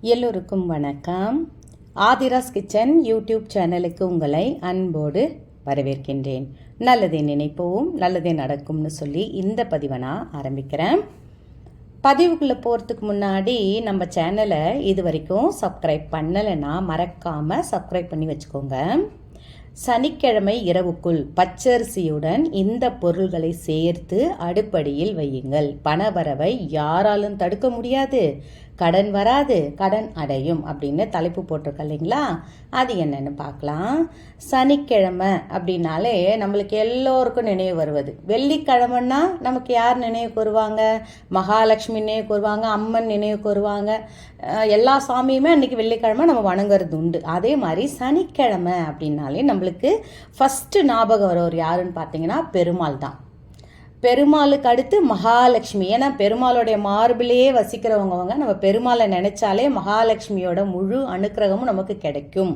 எல்லோருக்கும் வணக்கம். Aadhira's kitchen YouTube சேனலுக்கு உங்களை அன்போடு வரவேற்கின்றேன். நல்லதே நினைப்போம் நல்லதே நடக்கும்னு சொல்லி இந்த பதிவை நான் ஆரம்பிக்கிறேன். பதிவுக்குள்ளே போகிறதுக்கு முன்னாடி நம்ம சேனலை இது வரைக்கும் சப்ஸ்கிரைப் பண்ணலைன்னா மறக்காமல் சப்ஸ்கிரைப் பண்ணி வச்சுக்கோங்க. சனிக்கிழமை இரவுக்குள் பச்சரிசியுடன் இந்த பொருள்களை சேர்த்து அடுப்படியில் வையுங்கள். பணவரவை யாராலும் தடுக்க முடியாது. கடன் வராது கடன் அடையும் அப்படின்னு தலைப்பு போட்டிருக்க இல்லைங்களா? அது என்னென்னு பார்க்கலாம். சனிக்கிழமை அப்படின்னாலே நம்மளுக்கு எல்லோருக்கும் நினைவு வருவது. வெள்ளிக்கிழமைன்னா நமக்கு யார் நினைவுக்கு வருவாங்க மகாலட்சுமி நினைவுக்கு வருவாங்க அம்மன் நினைவுக்கு வருவாங்க எல்லா சாமியுமே அன்றைக்கி வெள்ளிக்கிழமை நம்ம வணங்குறது உண்டு. அதே மாதிரி சனிக்கிழமை அப்படின்னாலே நம்மளுக்கு ஃபஸ்ட்டு ஞாபகம் வரவர் யாருன்னு பார்த்தீங்கன்னா பெருமாள் தான். பெருமாளுக்கு அடுத்து மகாலட்சுமி. ஏன்னா பெருமாளுடைய மார்பிலேயே வசிக்கிறவங்கவங்க நம்ம பெருமாளை நினைச்சாலே மகாலட்சுமியோட முழு அனுக்கிரகமும் நமக்கு கிடைக்கும்.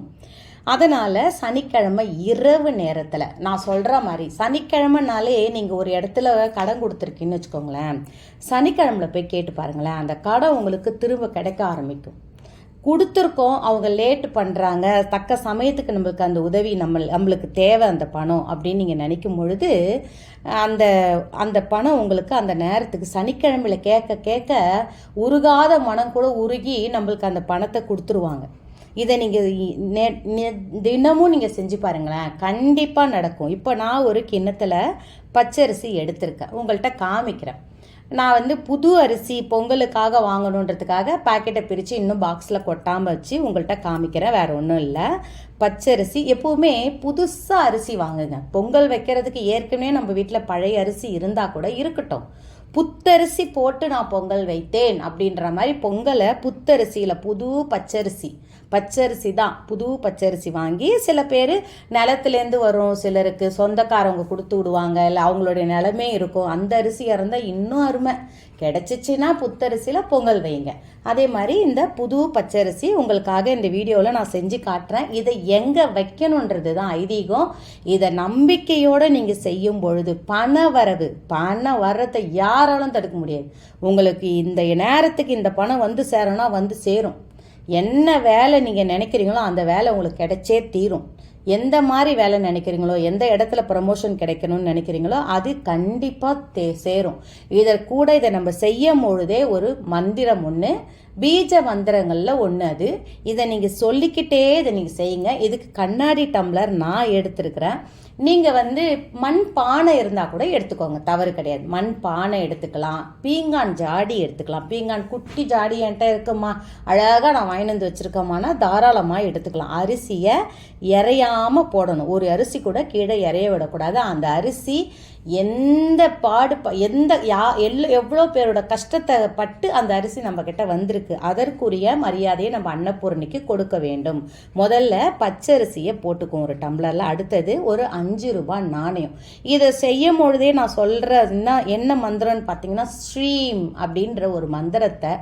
அதனால் சனிக்கிழமை இரவு நேரத்தில் நான் சொல்கிற மாதிரி சனிக்கிழமைனாலே நீங்கள் ஒரு இடத்துல கடன் கொடுத்துருக்கீங்கன்னு வச்சுக்கோங்களேன். சனிக்கிழமைல போய் கேட்டு பாருங்களேன். அந்த கடன் உங்களுக்கு திரும்ப கிடைக்க ஆரம்பிக்கும். கொடுத்துருக்கோம் அவங்க லேட் பண்ணுறாங்க தக்க சமயத்துக்கு நம்மளுக்கு அந்த உதவி நம்ம நம்மளுக்கு தேவை அந்த பணம் அப்படின்னு நீங்கள் நினைக்கும் பொழுது அந்த அந்த பணம் உங்களுக்கு அந்த நேரத்துக்கு சனிக்கிழமையில் கேட்க கேட்க உருகாத மனம் கூட உருகி நம்மளுக்கு அந்த பணத்தை கொடுத்துருவாங்க. இதை நீங்கள் தினமும் நீங்கள் செஞ்சு பாருங்களேன். கண்டிப்பாக நடக்கும். இப்போ நான் ஒரு கிண்ணத்தில் பச்சரிசி எடுத்திருக்கேன். உங்கள்கிட்ட காமிக்கிறேன். நான் வந்து புது அரிசி பொங்கலுக்காக வாங்கணுன்றதுக்காக பாக்கெட்டை பிரித்து இன்னும் பாக்ஸில் கொட்டாமல் வச்சு உங்கள்கிட்ட காமிக்கிறேன். வேறு ஒன்றும் இல்லை. பச்சரிசி எப்போவுமே புதுசாக அரிசி வாங்குங்க. பொங்கல் வைக்கிறதுக்கு ஏற்கனவே நம்ம வீட்டில் பழைய அரிசி இருந்தால் கூட இருக்கட்டும். புத்தரிசி போட்டு நான் பொங்கல் வைத்தேன் அப்படின்ற மாதிரி பொங்கலை புத்தரிசியில் புது பச்சரிசி பச்சரிசி தான். புது பச்சரிசி வாங்கி சில பேர் நிலத்துலேருந்து வரும். சிலருக்கு சொந்தக்காரவங்க கொடுத்து விடுவாங்க. இல்லை அவங்களுடைய நிலமே இருக்கும். அந்த அரிசியாக இருந்தால் இன்னும் அருமை. கிடச்சிச்சின்னா புத்தரிசியில் பொங்கல் வைங்க அதே மாதிரி இந்த புது பச்சரிசி உங்களுக்காக இந்த வீடியோவில் நான் செஞ்சு காட்டுறேன். இதை எங்கே வைக்கணுன்றது தான் ஐதீகம். இதை நம்பிக்கையோடு நீங்கள் செய்யும் பொழுது பண வரவு பண வரத்தை யாராலும் தடுக்க முடியாது. உங்களுக்கு இந்த நேரத்துக்கு இந்த பணம் வந்து சேரணும் வந்து சேரும். என்ன வேலை நீங்கள் நினைக்கிறீங்களோ அந்த வேலை உங்களுக்கு கிடைச்சே தீரும். எந்த மாதிரி வேலை நினைக்கிறீங்களோ எந்த இடத்துல ப்ரமோஷன் கிடைக்கணும்னு நினைக்கிறீங்களோ அது கண்டிப்பாக தே சேரும். இதை கூட இதை நம்ம செய்யும் பொழுதே ஒரு மந்திரம் ஒன்று பீஜ மந்திரங்களில் ஒன்று அது. இதை நீங்கள் சொல்லிக்கிட்டே இதை நீங்கள் செய்யுங்க. இதுக்கு கண்ணாடி டம்ளர் நான் எடுத்துருக்கிறேன். நீங்கள் வந்து மண் பானை இருந்தால் கூட எடுத்துக்கோங்க. தவறு கிடையாது. மண் பானை எடுத்துக்கலாம். பீங்கான் ஜாடி எடுத்துக்கலாம். பீங்கான் குட்டி ஜாடி என்கிட்ட இருக்குமா? அழகாக நான் வாங்கிட்டு வந்து வச்சுருக்கோமானா தாராளமாக எடுத்துக்கலாம். அரிசியை இறையாமல் போடணும். ஒரு அரிசி கூட கீழே இறைய விடக்கூடாது. அந்த அரிசி எந்த பாடு ப- எந்த யா எல்லோ எவ்வளோ பேரோட கஷ்டத்தை பட்டு அந்த அரிசி நம்மக்கிட்ட கிட்ட வந்திருக்கு அதற்குரிய மரியாதையை நம்ம அன்னபூரணிக்கு கொடுக்க வேண்டும். முதல்ல பச்சரிசியை போட்டுக்குவோம் ஒரு டம்ளரில். அடுத்தது ஒரு அஞ்சு ரூபாய் நாணயம். இதை செய்யும் பொழுதே நான் சொல்கிற என்ன என்ன மந்திரம்னு பார்த்தீங்கன்னா ஸ்ரீம் அப்படின்ற ஒரு மந்திரத்தை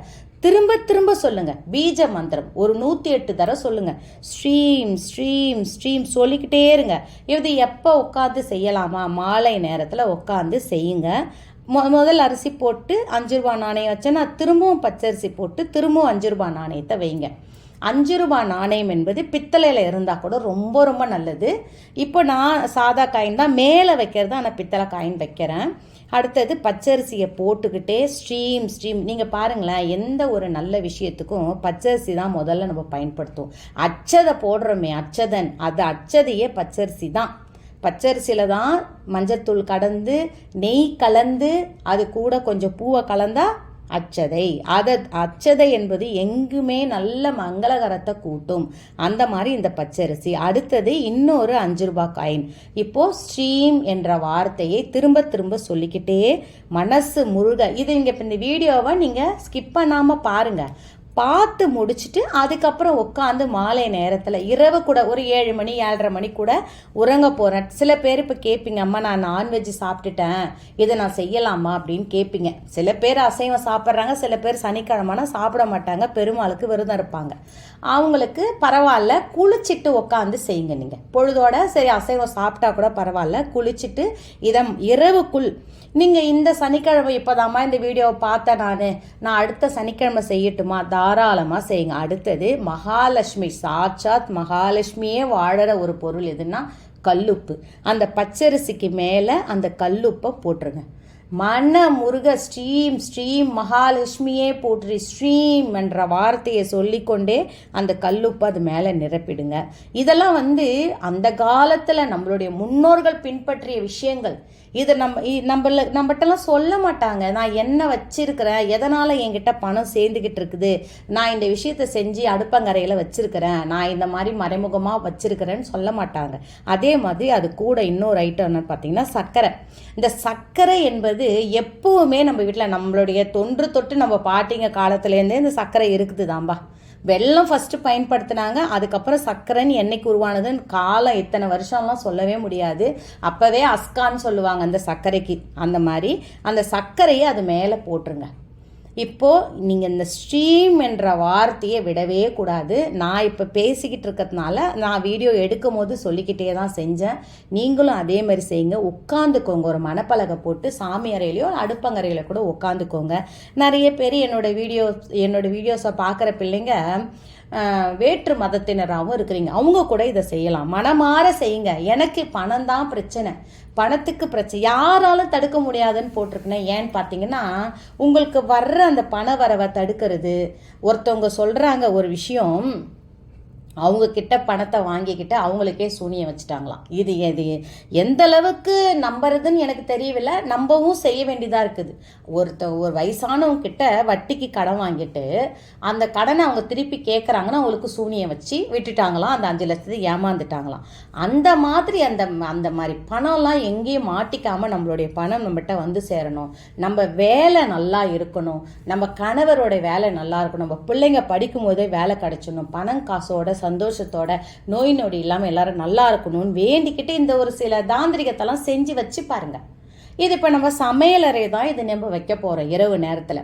திரும்ப திரும்ப சொல்லுங்க. பீஜ மந்திரம். ஒரு நூற்றி எட்டு தடவை சொல்லுங்க. ஸ்ட்ரீம் ஸ்ட்ரீம் ஸ்ட்ரீம் சொல்லிக்கிட்டே இருங்க. இது எப்போ உட்காந்து செய்யலாமா? மாலை நேரத்தில் உட்காந்து செய்யுங்க. மொ முதல் அரிசி போட்டு அஞ்சு ரூபா நாணயம் வச்சேன்னா திரும்பவும் பச்சரிசி போட்டு திரும்பவும் அஞ்சு ரூபா நாணயத்தை வைங்க. அஞ்சு ரூபா நாணயம் என்பது பித்தளையில் இருந்தால் கூட ரொம்ப ரொம்ப நல்லது. இப்போ நான் சாதா காயின் தான் மேலே வைக்கிறது ஆனால் பித்தளை காயின் வைக்கிறேன். அடுத்தது பச்சரிசியை போட்டுக்கிட்டே ஸ்ட்ரீம் ஸ்ட்ரீம் நீங்கள் பாருங்களேன் எந்த ஒரு நல்ல விஷயத்துக்கும் பச்சரிசி தான் முதல்ல நம்ம பயன்படுத்துவோம். அச்சதை போடுறோமே அச்சதன். அது அச்சதையே பச்சரிசி தான். பச்சரிசியில் தான் மஞ்சத்தூள் கடந்து நெய் கலந்து அது கூட கொஞ்சம் பூவை கலந்தால் அச்சதை. அதை அச்சதை என்பது எங்குமே நல்ல மங்களகரத்தை கூட்டும். அந்த மாதிரி இந்த பச்சரிசி. அடுத்தது இன்னொரு அஞ்சு ரூபாய் காயின் இப்போ ஸ்ட்ரீம் என்ற வார்த்தையை திரும்ப திரும்ப சொல்லிக்கிட்டே மனசு முருக. இது இங்கே இப்போ இந்த வீடியோவை நீங்கள் ஸ்கிப் பண்ணாமல் பாருங்கள் பார்த்து முடிச்சுட்டு அதுக்கப்புறம் உட்காந்து மாலை நேரத்தில் இரவு கூட ஒரு ஏழு மணி ஏழரை மணி கூட உறங்க போகிறேன் சில பேர் இப்போ கேட்பீங்க அம்மா நான் நான்வெஜ் சாப்பிட்டுட்டேன். இதை நான் செய்யலாமா? அப்படின்னு கேட்பீங்க. சில பேர் அசைவம் சாப்பிட்றாங்க சில பேர் சனிக்கிழமைனா சாப்பிட மாட்டாங்க பெருமாளுக்கு விரதம் இருப்பாங்க. அவங்களுக்கு பரவாயில்ல குளிச்சுட்டு உட்காந்து செய்யுங்க நீங்கள் பொழுதோட சரி அசைவம் சாப்பிட்டா கூட பரவாயில்ல குளிச்சுட்டு இதை இரவுக்குள் நீங்கள் இந்த சனிக்கிழமை இப்போதாம்மா இந்த வீடியோவை பார்த்தேன் நான். நான் அடுத்த சனிக்கிழமை செய்யட்டுமா? தா தாராளமாக செய்யுங்க. அடுத்தது மகாலட்சுமி. சாட்சாத் மகாலட்சுமியே வாழற ஒரு பொருள் எதுன்னா கல்லுப்பு. அந்த பச்சரிசிக்கு மேலே அந்த கல்லுப்பை போட்டுருங்க. மன முருக ஸ்ரீம் ஸ்ரீம் மகாலட்சுமியே போற்றி ஸ்ரீம் என்ற வார்த்தையை சொல்லிக்கொண்டே அந்த கல்லுப்பு அது மேலே நிரப்பிடுங்க. இதெல்லாம் வந்து அந்த காலத்தில் நம்மளுடைய முன்னோர்கள் பின்பற்றிய விஷயங்கள். இதை நம்ம இ- நம்மள நம்மகிட்டலாம் சொல்ல மாட்டாங்க. நான் என்ன வச்சிருக்கிறேன்? எதனால் என்கிட்ட பணம் சேர்ந்துக்கிட்டு இருக்குது? நான் இந்த விஷயத்தை செஞ்சு அடுப்பங்கரையில் வச்சிருக்கிறேன். நான் இந்த மாதிரி மறைமுகமாக வச்சிருக்கிறேன்னு சொல்ல மாட்டாங்க. அதே மாதிரி அது கூட இன்னொரு ஐட்டம் என்னன்னு பார்த்தீங்கன்னா சர்க்கரை. இந்த சர்க்கரை என்பது எப்பவுமே நம்ம வீட்டில் நம்மளுடைய தொன்று தொட்டு நம்ம பாட்டிங்க காலத்துலேருந்தே இந்த சர்க்கரை இருக்குது தான்பா வெல்லம் ஃபஸ்ட்டு பயன்படுத்தினாங்க அதுக்கப்புறம் சர்க்கரைன்னு என்னைக்கு உருவானதுன்னு காலம் இத்தனை வருஷம்லாம் சொல்லவே முடியாது. அப்போவே அஸ்கான்னு சொல்லுவாங்க அந்த சர்க்கரைக்கு. அந்த மாதிரி அந்த சர்க்கரையை அது மேலே போட்டுருங்க. இப்போது நீங்கள் இந்த ஸ்ட்ரீம் என்ற வார்த்தையை விடவே கூடாது. நான் இப்போ பேசிக்கிட்டு இருக்கிறதுனால நான் வீடியோ எடுக்கும் போது சொல்லிக்கிட்டே தான் செஞ்சேன். நீங்களும் அதே மாதிரி செய்யுங்க. உட்காந்துக்கோங்க ஒரு மணப்பலகை போட்டு சாமி அறையிலையோ அடுப்பங்கரையில கூட உட்காந்துக்கோங்க நிறைய பேர் என்னோட வீடியோ என்னோடய வீடியோஸை பார்க்குற பிள்ளைங்க வேற்று மதத்தினராகவும் இருக்கிறீங்க. அவங்க கூட இதை செய்யலாம். மனமாற செய்யுங்க. எனக்கு பணம் தான் பிரச்சனை. பணத்துக்கு பிரச்சனை யாராலும் தடுக்க முடியாதுன்னு போட்டிருக்கேன் ஏன்னு பார்த்தீங்கன்னா உங்களுக்கு வர்ற அந்த பண வரவை தடுக்கிறது ஒருத்தவங்க சொல்கிறாங்க ஒரு விஷயம் அவங்க கிட்ட பணத்தை வாங்கிக்கிட்டு அவங்களுக்கே சூனியம் வச்சுட்டாங்களாம். இது எது எந்த அளவுக்கு நம்புறதுன்னு எனக்கு தெரியவில்லை. நம்பவும் செய்ய வேண்டியதாக இருக்குது. ஒருத்த ஒரு வயசானவங்க கிட்ட வட்டிக்கு கடன் வாங்கிட்டு அந்த கடனை அவங்க திருப்பி கேட்குறாங்கன்னா அவங்களுக்கு சூனியம் வச்சு விட்டுட்டாங்களாம். அந்த அஞ்சு லட்சத்தை ஏமாந்துட்டாங்களாம். அந்த மாதிரி அந்த அந்த மாதிரி பணம்லாம் எங்கேயும் மாட்டிக்காமல் நம்மளுடைய பணம் நம்மகிட்ட வந்து சேரணும். நம்ம வேலை நல்லா இருக்கணும். நம்ம கணவரோட வேலை நல்லா இருக்கணும். நம்ம பிள்ளைங்க படிக்கும் போதே வேலை கிடச்சிடணும். பணம் காசோட சந்தோஷத்தோட நோய் நொடி இல்லாமல் எல்லாரும் நல்லா இருக்கணும்னு வேண்டிக்கிட்டு இந்த ஒரு சில தாந்திரிகத்தெல்லாம் செஞ்சு வச்சு பாருங்க. இது இப்போ நம்ம சமையலறை தான் இது நம்ம வைக்க போகிறோம் இரவு நேரத்தில்.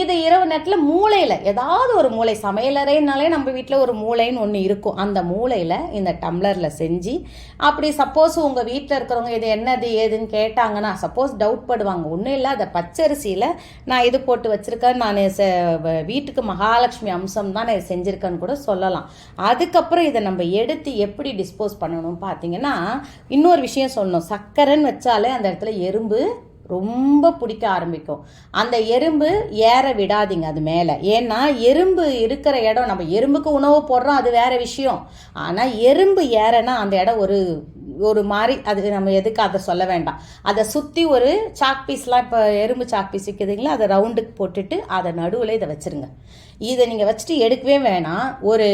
இது இரவு நேரத்தில் மூளையில் ஏதாவது ஒரு மூளை சமையலறைனாலே நம்ம வீட்டில் ஒரு மூளைன்னு ஒன்று இருக்கும். அந்த மூளையில் இந்த டம்ளரில் செஞ்சு அப்படி சப்போஸ் உங்கள் வீட்டில் இருக்கிறவங்க இது என்னது ஏதுன்னு கேட்டாங்கன்னா சப்போஸ் டவுட் படுவாங்க. ஒன்றும் இல்லை அதை பச்சரிசியில் நான் இது போட்டு வச்சுருக்கேன் நான் ச வீட்டுக்கு மகாலட்சுமி அம்சம் தான் நான் செஞ்சுருக்கேன்னு கூட சொல்லலாம். அதுக்கப்புறம் இதை நம்ம எடுத்து எப்படி டிஸ்போஸ் பண்ணணும் பார்த்தீங்கன்னா இன்னொரு விஷயம் சொல்லணும். சர்க்கரைன்னு வச்சாலே அந்த இடத்துல எறும்பு ரொம்ப பிடிக்க ஆரம்பிக்கும். அந்த எறும்பு ஏற விடாதீங்க அது மேலே. ஏன்னா எறும்பு இருக்கிற இடம் நம்ம எறும்புக்கு உணவு போடுறோம் அது வேற விஷயம். ஆனால் எறும்பு ஏறனா அந்த இடம் ஒரு ஒரு மாதிரி அது நம்ம எதுக்கு அதை சொல்ல வேண்டாம். அதை சுற்றி ஒரு சாக் பீஸ்லாம் இப்போ எறும்பு சாக் பீஸ் விற்குதுங்களா அதை ரவுண்டுக்கு போட்டுட்டு அதை நடுவில் இதை வச்சுருங்க. இதை நீங்கள் வச்சுட்டு எடுக்கவே வேணாம். ஒரு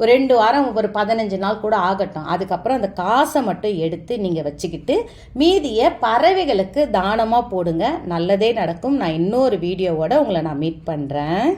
ஒரு ரெண்டு வாரம் ஒரு பதினஞ்சு நாள் கூட ஆகட்டும். அதுக்கப்புறம் அந்த காசை மட்டும் எடுத்து நீங்கள் வச்சுக்கிட்டு மீதியை பறவைகளுக்கு தானமாக போடுங்க. நல்லதே நடக்கும். நான் இன்னொரு வீடியோவோட உங்களை நான் மீட் பண்ணுறேன்